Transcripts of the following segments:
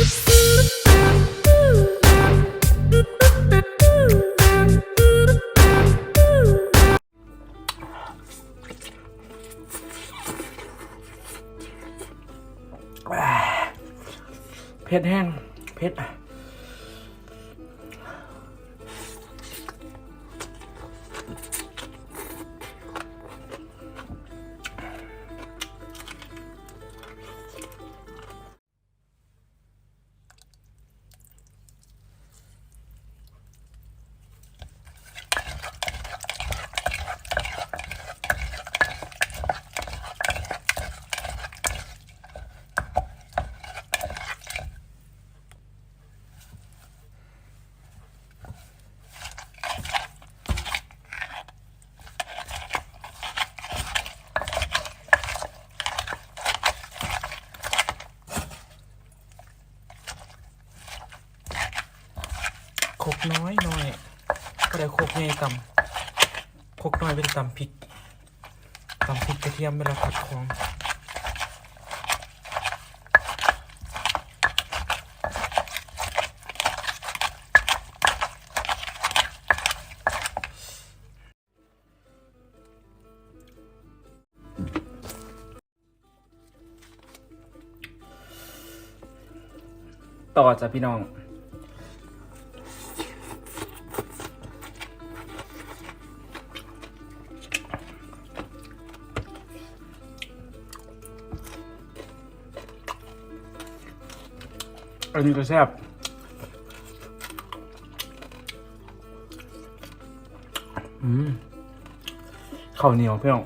เผ็ดแห้งเผ็ดอะ กน้อยน้อยก็ได้โคกใหญ่ตำโคกน้อยเป็นตำพริกตำพริกกระเทียมเวลาผัดของต่อจ้ะพี่น้อง อันนี้ก็แซ่บอืมข้าวเหนียวเพี่น้อง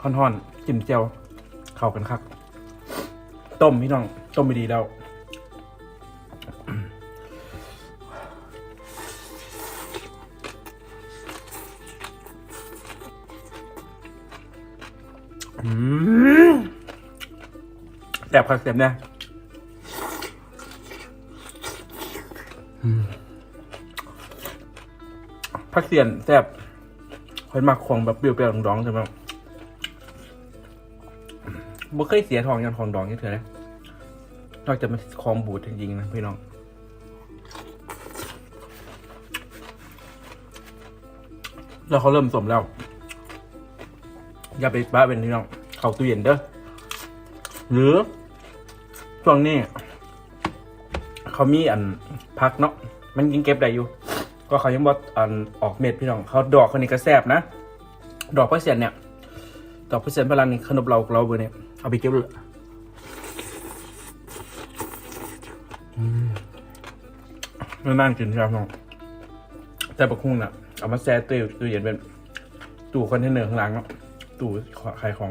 ห่อนๆจิ้มเจียวเข้ากันครับต้มพี่น้อง ต้มไปดีแล้วอืมแซ่บครับแซ่บเนี่ย ผักเสียนแซ่บคอยมักของแบบเปรี้ยวๆดองๆใช่ไหมบ่เคยเสียทองยันของดองนี่เถอะนะนอกจากมันของบูดจริงๆนะพี่น้องแล้วเขาเริ่มสมแล้ว อย่าไปบ้าเป็นพี่น้องเข้าตู้เย็นเด้อหรือช่วงนี้ เขามีอันพักเนาะมันกินเก็บได้อยู่ ก็เขายังบอกอันออกเม็ดพี่น้องเขาดอกคนนี้ก็แซ่บนะ ดอกพระเสียนเนี่ยดอกพระเสียนพลังนี่ขนมเราเราเบอร์เนี่ยเอาไปเก็บเลยอืมนั่นกินครับน้องแต่ปะคุ้งน่ะ เอามาแช่ตู้ตู้เย็นเป็นตู้คอนเทนเนอร์ข้างหลังเนาะตู้ขายของ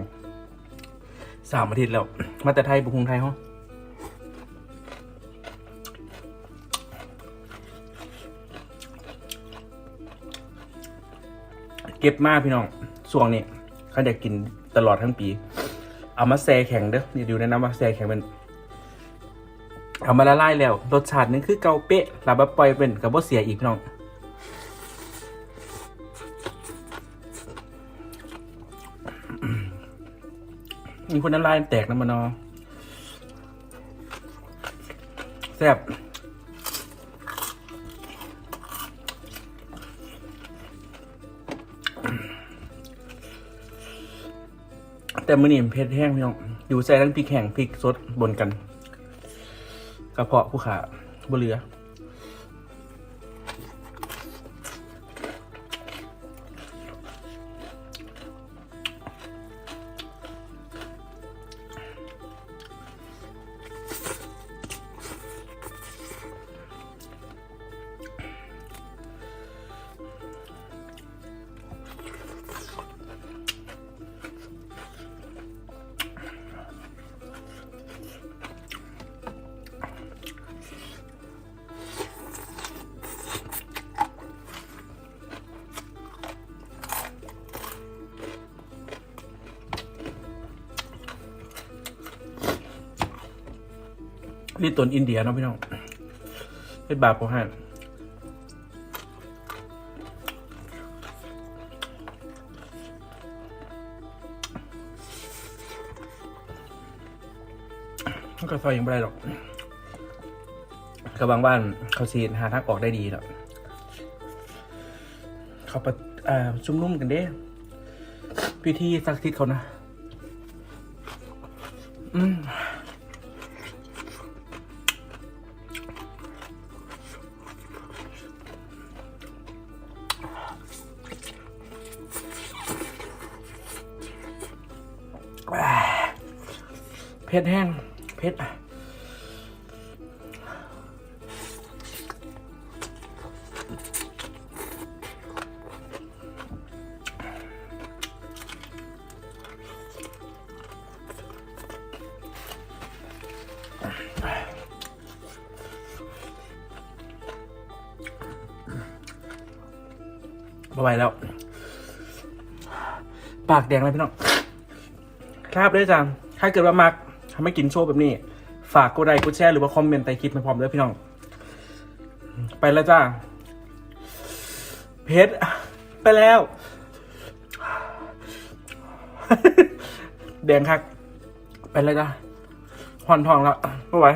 สามอาทิตย์แล้ว มาแต่ไทยปะคุ้งไทยห้อง เก็บมากพี่น้องส่วงนี้เขาอยากกินตลอดทั้งปี เอามาแซ่แข็งเด้อเนี่ดูแนะนำว่าแซ่แข็งเป็นเอามาละลายแล้ว รสชาตินึงคือเกาเป๊ะลาบะปล่อยเป็นกับบ่เสียอีกพี่น้องมีคนน้ำลายแตกน้ำมันนอแซ่บ แต่มือนี่เผ็ดแห้งพี่น้องอยู่ใส่ทั้งพริกแห้งพริกสดบนกัน กระเพาะผู้ขาบเรือ นี่ตนอินเดียเนาะพี่น้องเป็นบาปของห่านก็ไฟยังไม่ได้หรอกกับบางบ้านเขาซีนหาทางออกได้ดีแล้วเขาประอ่าชุมนุ่มกันเด้พิธีศักดิ์สิทธิ์เขานะ อืม เผ็ดแห้งเผ็ดไม่ไหวแล้ว ปากแดงเลยพี่น้องครับด้วยจังถ้าเกิดว่ามัก ทำให้กินโชว์แบบนี้ ฝากกดไลค์กดแชร์หรือว่าคอมเมนต์ใต้คลิปมาพร้อมด้วยพี่น้อง ไปแล้วจ้า เพชรไปแล้ว แดงคัก ไปแล้วจ้าหอนทองแล้วไม่ไหว